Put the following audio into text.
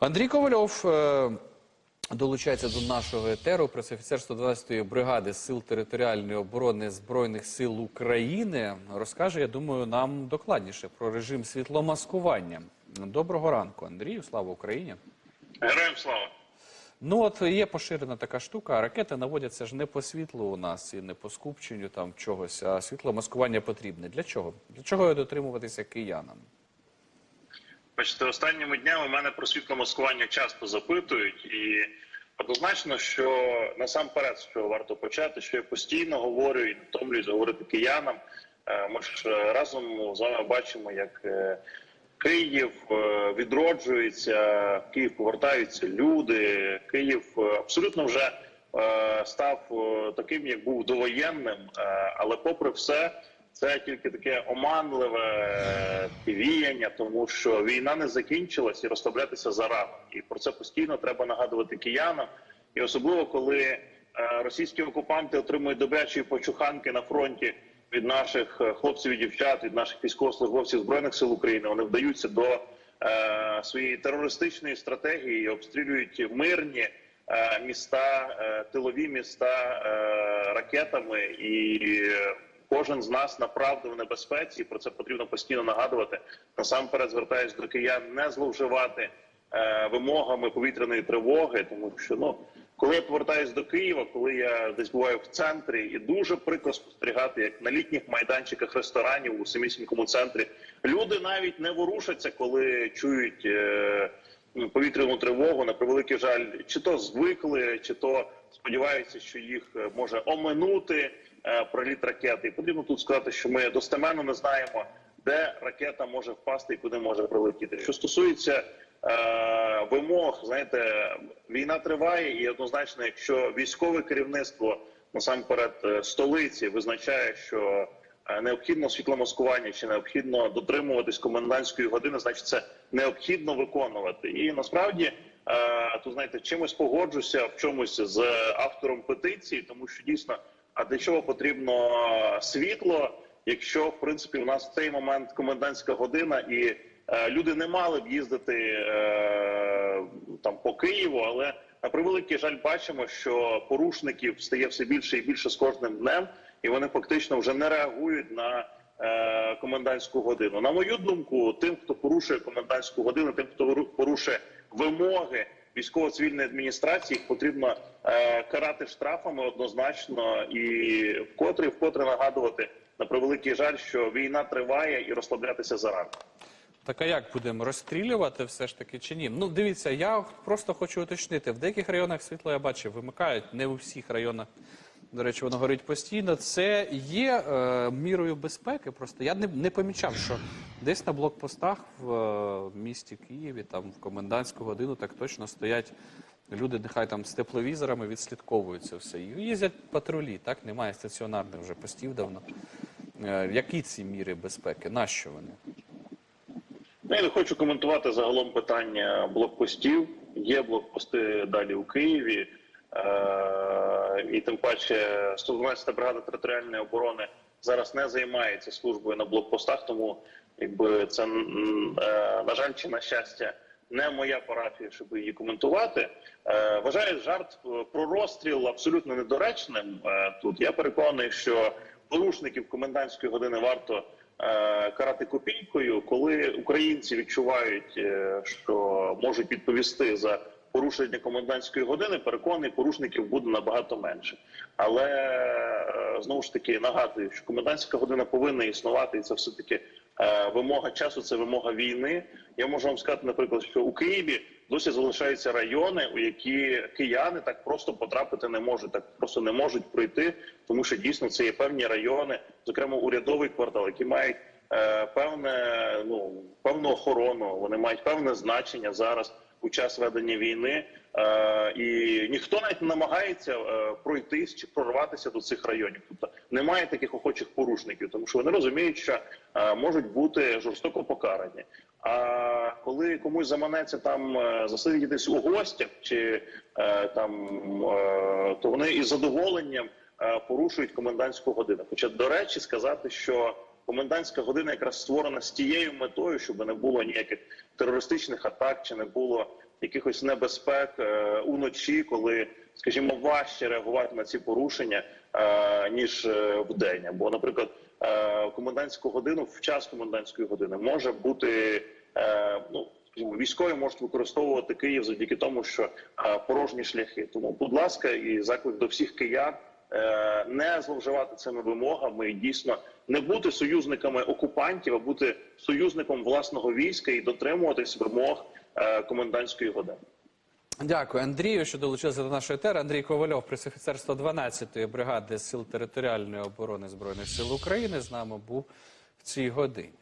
Андрій Ковальов е, долучається до нашого етеру, пресофіцер 112-ї бригади Сил територіальної оборони Збройних сил України. Розкаже, я думаю, нам докладніше про режим світломаскування. Доброго ранку, Андрію. Слава Україні. Героям слава. Ну от є поширена така штука. Ракети наводяться ж не по світлу у нас і не по скупченню там чогось, а світломаскування потрібне. Для чого? Для чого його дотримуватися киянам? Бачите, останніми днями мене про світло маскування часто запитують, і однозначно, що насамперед, що варто почати, що я постійно говорю і не втомлююсь говорити киянам. Е, Ми ж е, разом з вами бачимо, як е, Київ відроджується, в Київ повертаються люди. Київ абсолютно вже став таким, як був довоєнним, але попри все. Це тільки таке оманливе е, віяння, тому що війна не закінчилась і розслаблятися зарано. І про це постійно треба нагадувати киянам. І особливо коли е, російські окупанти отримують добрячі почуханки на фронті від наших е, хлопців і дівчат, від наших військовослужбовців збройних сил України, вони вдаються до своєї терористичної стратегії, і обстрілюють мирні міста, тилові міста ракетами і. Кожен з нас направду в небезпеці. і Про це потрібно постійно нагадувати. Насамперед звертаюсь до киян не зловживати е, вимогами повітряної тривоги, тому що ну коли я повертаюсь до Києва, коли я десь буваю в центрі, і дуже прикро спостерігати, як на літніх майданчиках ресторанів у самісінькому центрі люди навіть не ворушаться, коли чують. Е, Повітряну тривогу на превеликий жаль, чи то звикли, чи то сподіваються, що їх е, може оминути проліт ракети. Потрібно тут сказати, що ми достеменно не знаємо, де ракета може впасти і куди може прилетіти. Що стосується е, вимог, знаєте, війна триває, і однозначно, якщо військове керівництво насамперед е, столиці визначає, що е, необхідно світломаскування чи необхідно дотримуватись комендантської години, значить це необхідно виконувати. І насправді е, тут знаєте, чимось погоджуся в чомусь з автором петиції, тому що дійсно, а для чого потрібно світло, якщо в принципі у нас в цей момент комендантська година і е, люди не мали б їздити е, там по Києву, але на превеликий жаль, бачимо, що порушників стає все більше і більше з кожним днем, і вони фактично вже не реагують на е, комендантську годину. На мою думку, тим, хто порушує комендантську годину, тим, хто порушує вимоги військово-цивільної адміністрації, їх потрібно карати штрафами однозначно і вкотре вкотре нагадувати на превеликий жаль, що війна триває і розслаблятися зарано. Так а як будемо розстрілювати все ж таки чи ні? Ну дивіться, я просто хочу уточнити. В деяких районах світло я бачив, вимикають, не у всіх районах. До речі, воно горить постійно. Це є е, мірою безпеки. Просто я не, не помічав, що десь на блокпостах в е, місті Києві, там в комендантську годину, так точно стоять люди, нехай там з тепловізорами відслідковують це все. І їздять патрулі, так немає стаціонарних вже постів давно. Е, які ці міри безпеки? Нащо вони? Ну, я не хочу коментувати загалом питання блокпостів. Є блокпости далі у Києві, е- і тим паче 112 бригада територіальної оборони зараз не займається службою на блокпостах, тому якби це е, на жаль чи на щастя. Не моя парафія, щоб її коментувати. Е, вважаю жарт е, про розстріл абсолютно недоречним. Е, тут я переконаний, що порушників комендантської години варто е, карати копійкою, коли українці відчувають, е, що можуть відповісти за порушення комендантської години, переконаний, порушників буде набагато менше. Але е, знову ж таки нагадую, що комендантська година повинна існувати, і це все таки вимога часу, це вимога війни. Я можу вам сказати, наприклад, що у Києві досі залишаються райони, у які кияни так просто потрапити не можуть, так просто не можуть пройти, тому що дійсно це є певні райони, зокрема урядовий квартал, які мають е, певне ну певну охорону. Вони мають певне значення зараз у час ведення війни, е, і ніхто навіть не намагається е, пройтись чи прорватися до цих районів. Тобто немає таких охочих порушників, тому що вони розуміють, що е, можуть бути жорстоко покарані. А коли комусь заманеться там е, засидіти у гостях, чи е, там е, то вони із задоволенням е, порушують комендантську годину. Хоча, до речі, сказати, що комендантська година якраз створена з тією метою, щоб не було ніяких терористичних атак, чи не було якихось небезпек е, уночі, коли, скажімо, важче реагувати на ці порушення е, ніж е, вдень. Бо, наприклад, е, комендантську годину в час комендантської години може бути е, ну. Військові можуть використовувати Київ завдяки тому, що е, порожні шляхи. Тому, будь ласка, і заклик до всіх киян не зловживати цими вимогами і дійсно не бути союзниками окупантів, а бути союзником власного війська і дотримуватись вимог е, комендантської години. Дякую, Андрію, що долучився до нашої тери. Андрій Ковальов, пресофіцер 112-ї бригади сил територіальної оборони збройних сил України, з нами був в цій годині.